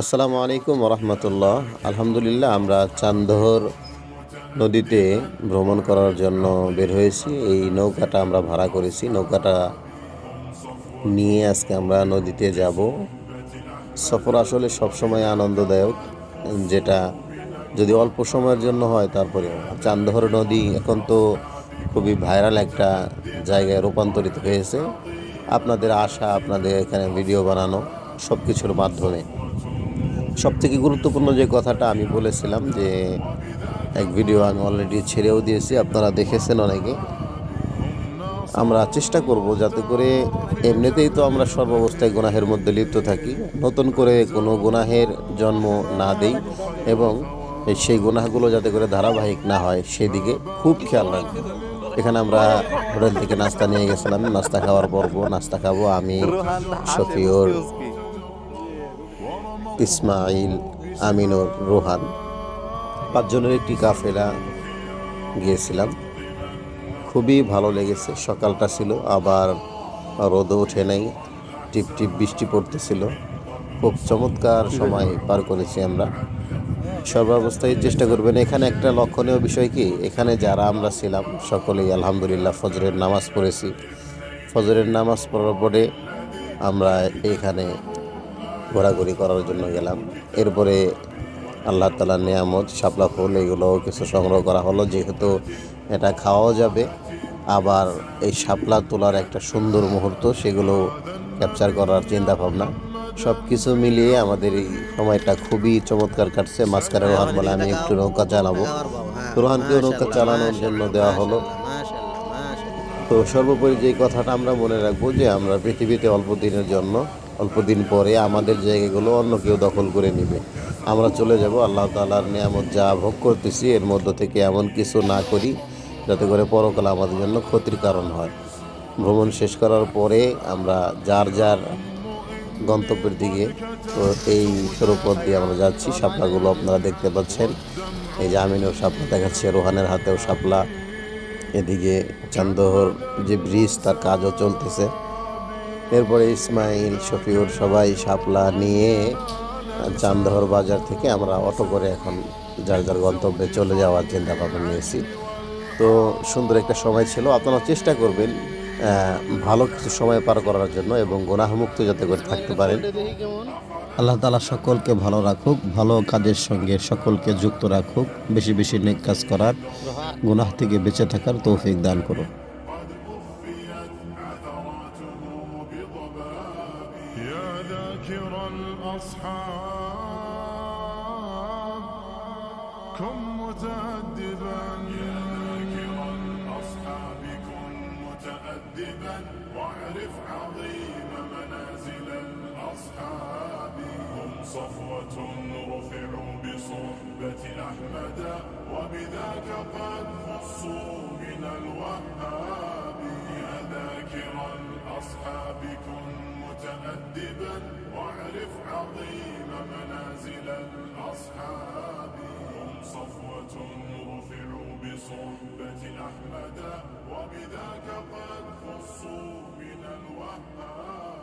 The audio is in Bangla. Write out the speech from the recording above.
আসসালামু আলাইকুম রহমতুল্লাহ আলহামদুলিল্লাহ, আমরা চান্দহর নদীতে ভ্রমণ করার জন্য বের হয়েছি। এই নৌকাটা আমরা ভাড়া করেছি। নৌকাটা নিয়ে আজকে আমরা নদীতে যাব। সফর আসলে সবসময় আনন্দদায়ক, যেটা যদি অল্প সময়ের জন্য হয় তারপরে। চান্দহর নদী এখন তো খুবই ভাইরাল একটা জায়গায় রূপান্তরিত হয়েছে। আপনাদের আশা, আপনাদের এখানে ভিডিও বানানো সব কিছুর মাধ্যমে। সব থেকে গুরুত্বপূর্ণ যে কথাটা আমি বলেছিলাম যে, এক ভিডিও আমি অলরেডি ছেড়েও দিয়েছি, আপনারা দেখেছেন অনেকে। আমরা চেষ্টা করব যাতে করে এমনিতেই তো আমরা সর্বাবস্থায় গুনাহের মধ্যে লিপ্ত থাকি, নতুন করে কোনো গুনাহের জন্ম না দেই এবং সেই গুনাহগুলো যাতে করে ধারাবাহিক না হয় সেদিকে খুব খেয়াল রাখব। এখানে আমরা হোটেল থেকে নাস্তা নিয়ে গেছিলাম, নাস্তা খাওয়ার পর্ব, নাস্তা খাব আমি, শফিউর ইসমাইল আমিনুর রোহান। পাঁচজনের একটি কাফেলা গিয়েছিলাম। খুবই ভালো লেগেছে, সকালটা ছিল, আবার রোদও ওঠে নাই, টিপ টিপ বৃষ্টি পড়তেছিল। খুব চমৎকার সময় পার করেছি আমরা। সর্বাবস্থায় চেষ্টা করবেন, এখানে একটা লক্ষণীয় বিষয় কি? এখানে যারা আমরা ছিলাম, সকলেই আলহামদুলিল্লাহ ফজরের নামাজ পড়েছি। ফজরের নামাজ পড়ার পরে আমরা এখানে ঘোরাঘুরি করার জন্য গেলাম। এরপরে আল্লাহ তালার নিয়ামত, শাপলা ফুল, এগুলো কিছু সংগ্রহ করা হলো। যেহেতু এটা খাওয়াও যাবে, আবার এই শাপলা তোলার একটা সুন্দর মুহূর্ত, সেগুলো ক্যাপচার করার চিন্তা ভাবনা সব কিছু মিলিয়ে আমাদের এই সময়টা খুবই চমৎকার কাটছে। মাঝখানে রোহান বলে, আমি একটু নৌকা চালাবো। রোহানকেও নৌকা চালানোর জন্য দেওয়া হলো। তো সর্বোপরি যে কথাটা আমরা মনে রাখব, যে আমরা পৃথিবীতে অল্প দিনের জন্য অল্প দিন পরে আমাদের জায়গাগুলো অন্য কেউ দখল করে নেবে। আমরা চলে যাব, আল্লাহ তালার নিয়ামত যা ভোগ করতেছি, এর মধ্য থেকে এমন কিছু না করি যাতে করে পরকালে আমাদের জন্য ক্ষতির কারণ হয়। ভ্রমণ শেষ করার পরে আমরা যার যার গন্তব্যের দিকে, তো এই সরুপথ দিয়ে আমরা যাচ্ছি। শাপলাগুলো আপনারা দেখতে পাচ্ছেন। এই যে আমিনও শাপলা দেখাচ্ছে, রোহানের হাতেও শাপলা। এদিকে চান্দহর যে ব্রিজ, তার কাজও চলতেছে। এরপরে ইসমাইল, শফিউর সবাই শাপলা নিয়ে চান্দহর বাজার থেকে আমরা অটো করে এখন যার যার গন্তব্যে চলে যাওয়ার চিন্তা ভাবনা নিয়েছি। তো সুন্দর একটা সময় ছিল। আপনারা চেষ্টা করবেন ভালো কিছু সময় পার করার জন্য এবং গুনাহমুক্ত যাতে করে থাকতে পারেন। আল্লাহ তালা সকলকে ভালো রাখুক, ভালো কাজের সঙ্গে সকলকে যুক্ত রাখুক, বেশি বেশি নেক কাজ করার, গুনাহ থেকে বেঁচে থাকার তৌফিক দান করুন। ذاكر الأصحاب كن متأدبا. يا ذاكر الأصحاب كن متأدبا. واعرف عظيم منازل الأصحاب. هم صفوة رفعوا بصحبة أحمد وبذاك قد واعرف عظيم منازل الأصحاب. هم صفوة رفعوا بصحبة أحمد وبذاك قد خصوا من الوهاب.